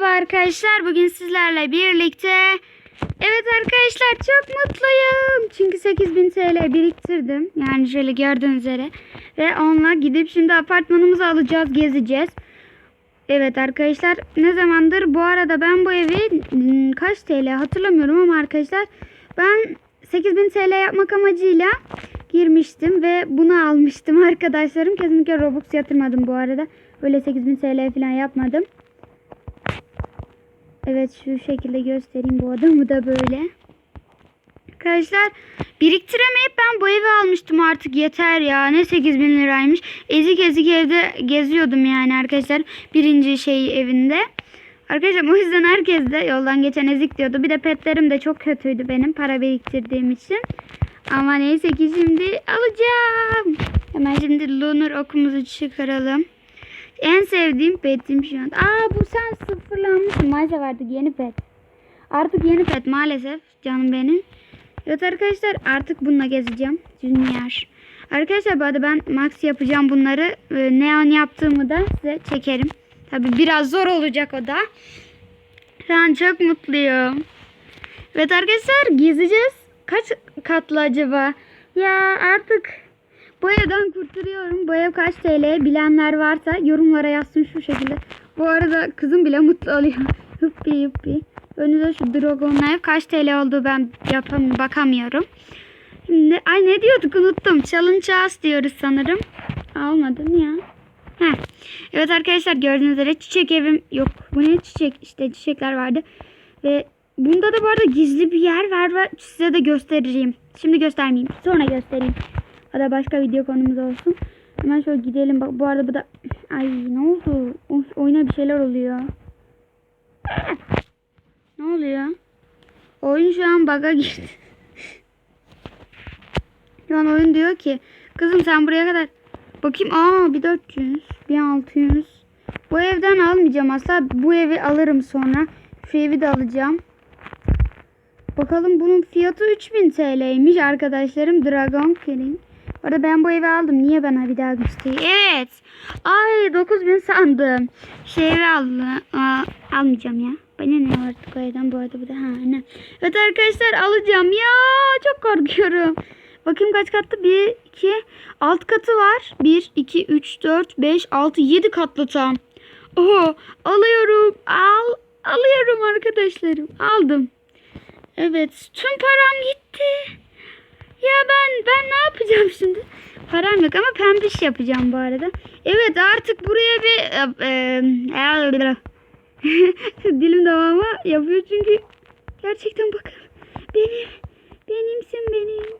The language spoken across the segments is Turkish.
Merhaba arkadaşlar. Bugün sizlerle birlikte Evet arkadaşlar çok mutluyum. Çünkü 8000 TL biriktirdim. Yani şöyle gördüğünüz üzere. Ve onunla gidip şimdi apartmanımızı alacağız, gezeceğiz. Evet arkadaşlar ne zamandır bu arada ben bu evi hmm, kaç TL hatırlamıyorum ama arkadaşlar ben 8000 TL yapmak amacıyla girmiştim ve bunu almıştım arkadaşlarım. Kesinlikle Robux yatırmadım bu arada. Öyle 8000 TL falan yapmadım. Evet şu şekilde göstereyim bu adamı da böyle. Arkadaşlar biriktiremeyip ben bu evi almıştım artık yeter ya. Ne 8000 liraymış. Ezik ezik evde geziyordum yani arkadaşlar. Birinci şey evinde. Arkadaşlar o yüzden herkes de yoldan geçen ezik diyordu. Bir de petlerim de çok kötüydü benim para biriktirdiğim için. Ama neyse ki şimdi alacağım. Hemen şimdi Lunar okumuzu çıkaralım. En sevdiğim petim şu an. Aa bu sen sıfırlanmışsın. Maalesef artık yeni pet. Artık yeni pet maalesef canım benim. Evet arkadaşlar artık bununla gezeceğim. Junior. Arkadaşlar bu arada ben max yapacağım bunları. Ee, neon yaptığımı da size çekerim. Tabi biraz zor olacak o da. Şu an çok mutluyum. Evet arkadaşlar gezeceğiz. Kaç katlı acaba? Ya artık kurtuluyorum. Bu ev kaç TL bilenler varsa yorumlara yazsın şu şekilde. Bu arada kızım bile mutlu oluyor. hıppi hıppi. Önünde şu Dragon'un ev kaç TL olduğu ben yapam bakamıyorum. Şimdi ay ne diyorduk unuttum. Challenge House diyoruz sanırım. Almadım ya. Heh. Evet arkadaşlar gördüğünüz üzere çiçek evim yok. Bu ne çiçek? İşte çiçekler vardı. Ve bunda da bu arada gizli bir yer var ve size de göstereceğim. Şimdi göstermeyeyim. Sonra göstereyim. Ya da başka video konumuz olsun. Hemen şöyle gidelim. Bak bu arada bu da... Ay ne oldu? Of, oyuna bir şeyler oluyor. Ne oluyor? Oyun şu an bug'a girdi. şu an oyun diyor ki kızım sen buraya kadar bakayım aa bir 400 bir 600 bu evden almayacağım asla bu evi alırım sonra şu evi de alacağım bakalım bunun fiyatı 3000 TL'ymiş arkadaşlarım Dragon King bu arada ben bu evi aldım niye bana bir daha göstereyim evet ay 9000 sandım şu evi aldım aa, almayacağım ya bana ne artık o evden bu arada bu da ha ne evet arkadaşlar alacağım ya çok korkuyorum Bakayım kaç katlı? 1, 2, alt katı var. 1, 2, 3, 4, 5, 6, 7 katlı tam. Oho alıyorum. Al, alıyorum arkadaşlarım. Aldım. Evet tüm param gitti. Ya ben ben ne yapacağım şimdi? Param yok ama pembiş yapacağım bu arada. Evet artık buraya bir e, e, dilim devamı yapıyor çünkü gerçekten bakın benim benimsin benim.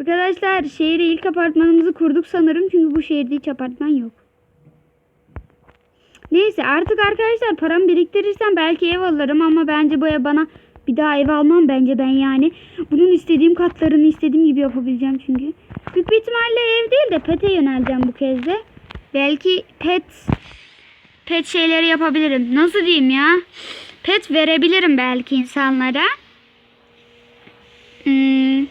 Arkadaşlar şehire ilk apartmanımızı kurduk sanırım. Çünkü bu şehirde hiç apartman yok. Neyse artık arkadaşlar paramı biriktirirsem belki ev alırım ama bence bu ev bana bir daha ev almam bence ben yani. Bunun istediğim katlarını istediğim gibi yapabileceğim çünkü. Büyük ihtimalle ev değil de pete yöneleceğim bu kez de. Belki pet pet şeyleri yapabilirim. Nasıl diyeyim ya? Pet verebilirim belki insanlara. Hmm.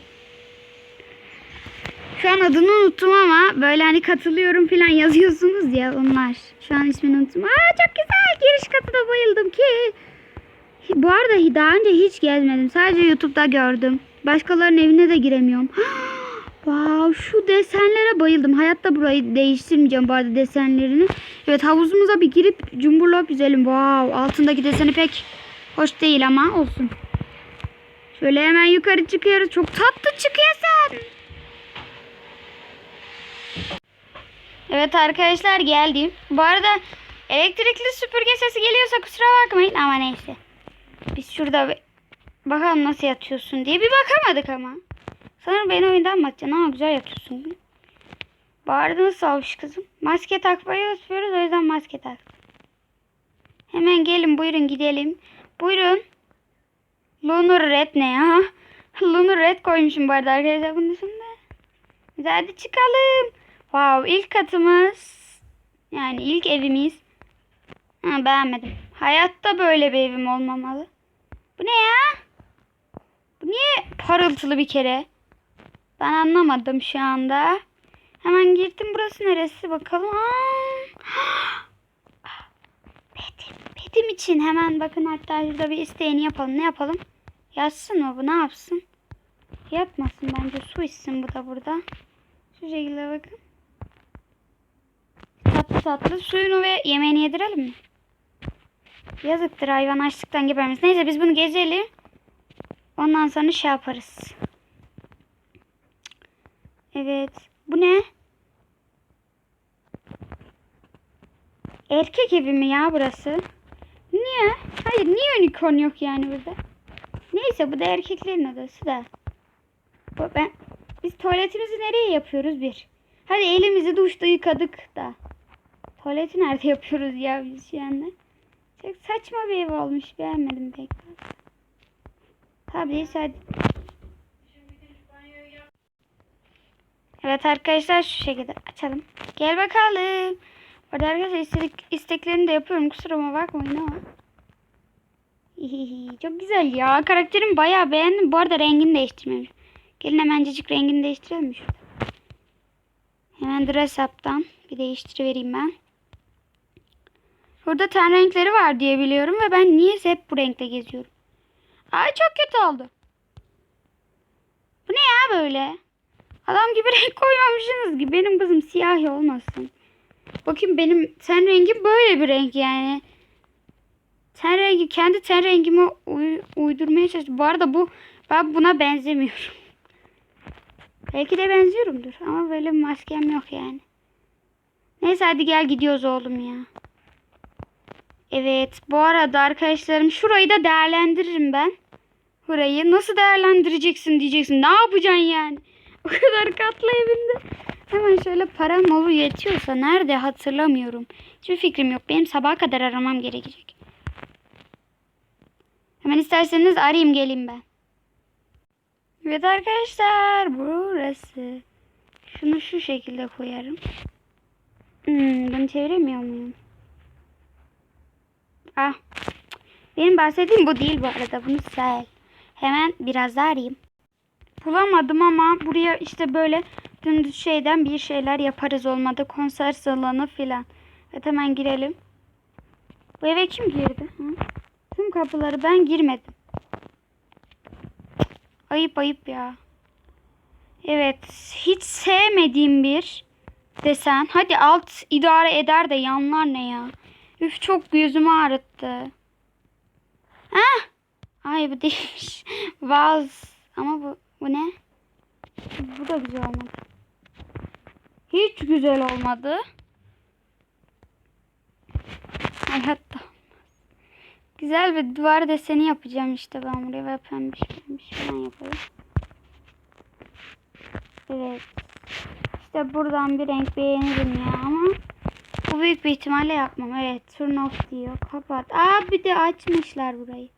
Şu an adını unuttum ama böyle hani katılıyorum falan yazıyorsunuz ya onlar. Şu an ismini unuttum. Aa çok güzel. Giriş katı da bayıldım ki. Bu arada daha önce hiç gezmedim. Sadece YouTube'da gördüm. Başkalarının evine de giremiyorum. wow, şu desenlere bayıldım. Hayatta burayı değiştirmeyeceğim bu arada desenlerini. Evet havuzumuza bir girip cumburlop yüzelim. Wow, altındaki deseni pek hoş değil ama olsun. Şöyle hemen yukarı çıkıyoruz. Çok tatlı çıkıyorsun. Evet arkadaşlar geldim. Bu arada elektrikli süpürge sesi geliyorsa kusura bakmayın ama neyse. Biz şurada bakalım nasıl yatıyorsun diye bir bakamadık ama. Sanırım beni oyundan mı atacaksın ama güzel yatıyorsun. Nasıl olmuş kızım? Maske takmayı istiyoruz o yüzden maske tak. Hemen gelin buyurun gidelim. Buyurun. Lunar Red ne ya? Lunar Red koymuşum bu arada arkadaşlar bunun dışında. Biz hadi çıkalım. Wow ilk katımız. Yani ilk evimiz. Ha, beğenmedim. Hayatta böyle bir evim olmamalı. Bu ne ya? Bu niye parıltılı bir kere? Ben anlamadım şu anda. Hemen girdim. Burası neresi bakalım. Aa! Tuvaletim için hemen bakın hatta şurada bir isteğini yapalım. Ne yapalım? Yatsın mı bu? Ne yapsın? Yatmasın bence. Su içsin bu da burada. Şu şekilde bakın. Tatlı tatlı suyunu ve yemeğini yedirelim mi? Yazıktır hayvan açlıktan gebermez. Neyse biz bunu gezelim. Ondan sonra şey yaparız. Evet. Bu ne? Erkek evi mi ya burası? Niye? Hayır niye unicorn yok yani burada? Neyse bu da erkeklerin odası da. Bu ben biz tuvaletimizi nereye yapıyoruz bir? Hadi elimizi duşta yıkadık da. Tuvaleti nerede yapıyoruz ya biz şu anda? Çok saçma bir ev olmuş. Beğenmedim pek. Tabii hadi. Evet arkadaşlar şu şekilde açalım. Gel bakalım. Orada arkadaşlar istedik, isteklerini de yapıyorum. Kusuruma bakmayın ama. Çok güzel ya. Karakterimi bayağı beğendim. Bu arada rengini değiştirmemiş. Gelin hemencecik rengini değiştirelim? Hemen dress up'tan bir değiştirivereyim ben. Burada ten renkleri var diye biliyorum ve ben niyeyse hep bu renkte geziyorum. Ay çok kötü oldu. Bu ne ya böyle? Adam gibi renk koymamışsınız gibi. Benim kızım siyahi olmasın. Bakayım benim ten rengim böyle bir renk yani. Ten rengi kendi ten rengimi uy- uydurmaya çalıştım. Bu arada bu ben buna benzemiyorum. Belki de benziyorumdur ama böyle bir maskem yok yani. Neyse hadi gel gidiyoruz oğlum ya. Evet bu arada arkadaşlarım şurayı da değerlendiririm ben. Burayı nasıl değerlendireceksin diyeceksin. Ne yapacaksın yani? O kadar katlı evinde. Hemen şöyle param olur yetiyorsa nerede hatırlamıyorum. Hiçbir fikrim yok. Benim sabaha kadar aramam gerekecek. Hemen isterseniz arayayım geleyim ben. Evet arkadaşlar burası. Şunu şu şekilde koyarım. Hmm, bunu çeviremiyor muyum? Ah. Benim bahsettiğim bu değil bu arada. Bunu sel. Hemen biraz daha arayayım. Bulamadım ama buraya işte böyle dümdüz şeyden bir şeyler yaparız olmadı. Konser salonu filan. Evet hemen girelim. Bu eve kim girdi? Hı? Tüm kapıları ben girmedim. Ayıp ayıp ya. Evet. Hiç sevmediğim bir desen. Hadi alt idare eder de yanlar ne ya? Üf çok gözümü ağrıttı. Hah. Ay bu değilmiş. Vaz. Ama bu, bu ne? Bu da güzel olmadı. Hiç güzel olmadı. Hayatta olmaz. Güzel bir duvar deseni yapacağım işte ben buraya ve pembiş pembiş falan yapalım. Evet. İşte buradan bir renk beğenirim ya ama bu büyük bir ihtimalle yapmam. Evet turn off diyor. Kapat. Aa bir de açmışlar burayı.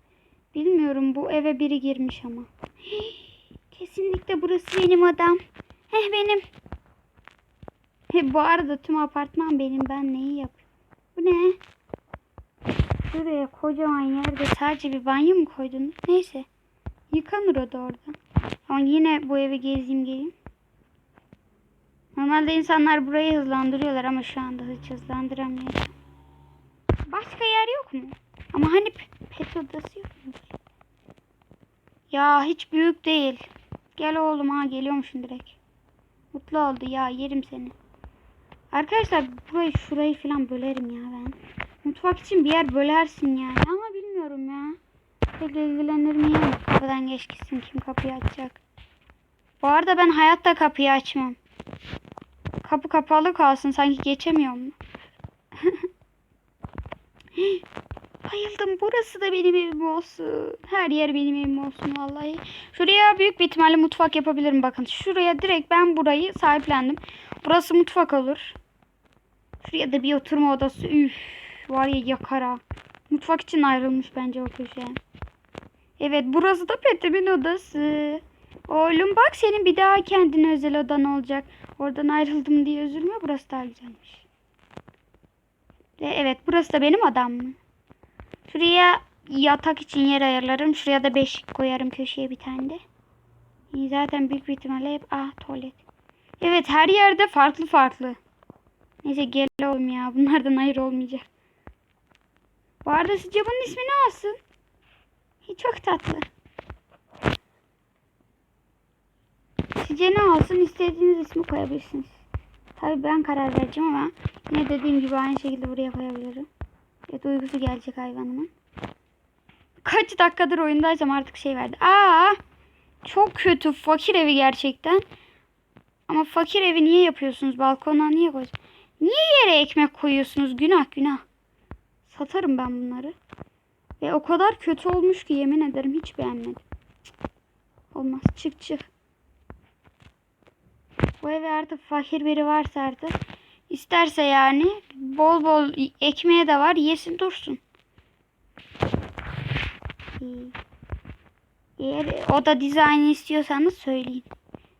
Bilmiyorum bu eve biri girmiş ama. Kesinlikle burası benim odam. Heh benim. He, bu arada tüm apartman benim. Ben neyi yapıyorum? Bu ne? Şuraya kocaman yerde sadece bir banyo mu koydunuz? Neyse. Yıkanır o da orada. Ama yine bu evi gezeyim geleyim. Normalde insanlar burayı hızlandırıyorlar ama şu anda hiç hızlandıramayacağım. Başka yer yok mu? Ama hani pe- pet odası yok mu? Ya hiç büyük değil. Gel oğlum ha geliyormuşsun direkt. Mutlu oldu ya yerim seni. Arkadaşlar burayı şurayı falan bölerim ya ben. Mutfak için bir yer bölersin yani ama bilmiyorum ya. Pek ilgilenir miyim? Kapıdan geç kim kapıyı açacak. Bu arada ben hayatta kapıyı açmam. Kapı kapalı kalsın sanki geçemiyor mu? Bayıldım. Burası da benim evim olsun. Her yer benim evim olsun vallahi. Şuraya büyük bir ihtimalle mutfak yapabilirim. Bakın şuraya direkt ben burayı sahiplendim. Burası mutfak olur. Şuraya da bir oturma odası. Üf, var ya yakara. Mutfak için ayrılmış bence o köşe. Evet burası da Petim'in odası. Oğlum bak senin bir daha kendine özel odan olacak. Oradan ayrıldım diye üzülme. Burası daha güzelmiş. Ve evet burası da benim odam mı? Şuraya yatak için yer ayarlarım. Şuraya da beşik koyarım köşeye bir tane de. Zaten büyük bir ihtimalle hep ah tuvalet. Evet her yerde farklı farklı. Neyse gel oğlum ya. Bunlardan ayrı olmayacak. Bu arada bunun ismi ne olsun? Çok tatlı. Sizce ne olsun? İstediğiniz ismi koyabilirsiniz. Tabii ben karar vereceğim ama yine dediğim gibi aynı şekilde buraya koyabilirim. Evet uykusu gelecek hayvanımın. Kaç dakikadır oyundayım artık şey verdi. Aa! Çok kötü fakir evi gerçekten. Ama fakir evi niye yapıyorsunuz? Balkona niye koyuyorsunuz? Niye yere ekmek koyuyorsunuz? Günah günah. Satarım ben bunları. Ve o kadar kötü olmuş ki yemin ederim hiç beğenmedim. Olmaz. Çık çık. Bu eve artık fakir biri varsa artık isterse yani bol bol ekmeğe de var yesin dursun. İyi. Eğer oda dizaynı istiyorsanız söyleyin.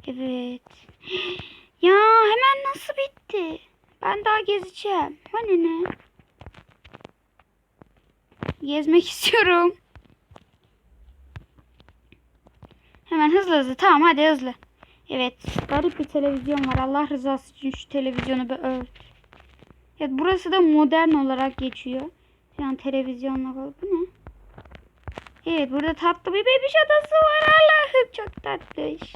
Evet. Ya hemen nasıl bitti? Ben daha gezeceğim. Hani ne? Gezmek istiyorum. Hemen hızlı hızlı. Tamam hadi hızlı. Evet. Garip bir televizyon var. Allah rızası için şu televizyonu bir ört. Evet burası da modern olarak geçiyor. Yani televizyonla falan. Bu ne? Evet burada tatlı bir bebiş adası var. Allah'ım çok tatlış.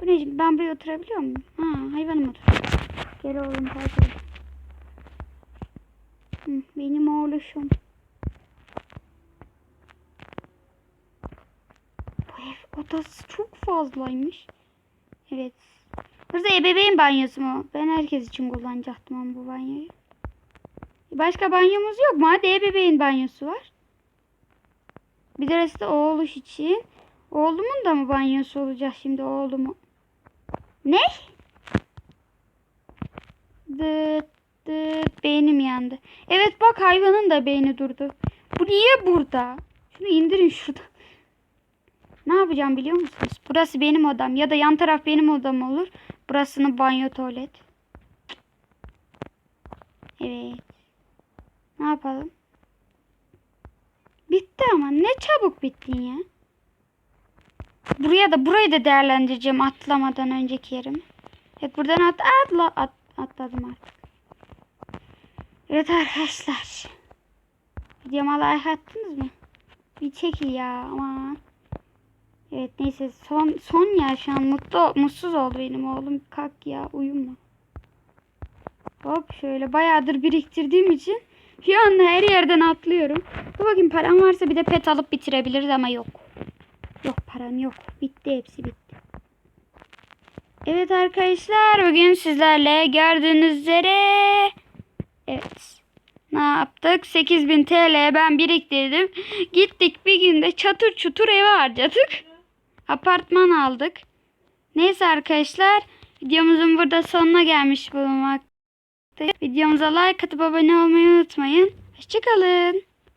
Bu ne? Ben buraya oturabiliyor muyum? Ha hayvanım otur. Gel oğlum. Hı, benim oğluşum. Bu ev odası çok fazlaymış. Evet. Burası ebeveyn banyosu mu? Ben herkes için kullanacaktım bu banyoyu. Başka banyomuz yok mu? Hadi ebeveyn banyosu var. Bir de da oğluş için. Oğlumun da mı banyosu olacak şimdi oğlumu? Ne? Dıt dıt beynim yandı. Evet bak hayvanın da beyni durdu. Bu niye burada? Şunu indirin şurada. Ne yapacağım biliyor musunuz? Burası benim odam ya da yan taraf benim odam olur. Burasını banyo tuvalet. Evet. Ne yapalım? Bitti ama ne çabuk bittin ya. Buraya da burayı da değerlendireceğim atlamadan önceki yerimi. Evet buradan at, atla at, atladım artık. Evet arkadaşlar. Videoma like attınız mı? Bir çekil ya aman. Evet neyse son son ya şu an mutlu mutsuz oldu benim oğlum. Kalk ya uyuma. Hop şöyle bayağıdır biriktirdiğim için şu anda her yerden atlıyorum. Dur bakayım param varsa bir de pet alıp bitirebiliriz ama yok. Yok param yok. Bitti hepsi bitti. Evet arkadaşlar bugün sizlerle gördüğünüz üzere evet ne yaptık 8000 TL ben biriktirdim gittik bir günde çatır çutur eve harcadık apartman aldık. Neyse arkadaşlar videomuzun burada sonuna gelmiş bulunmaktayız. Videomuza like atıp abone olmayı unutmayın. Hoşçakalın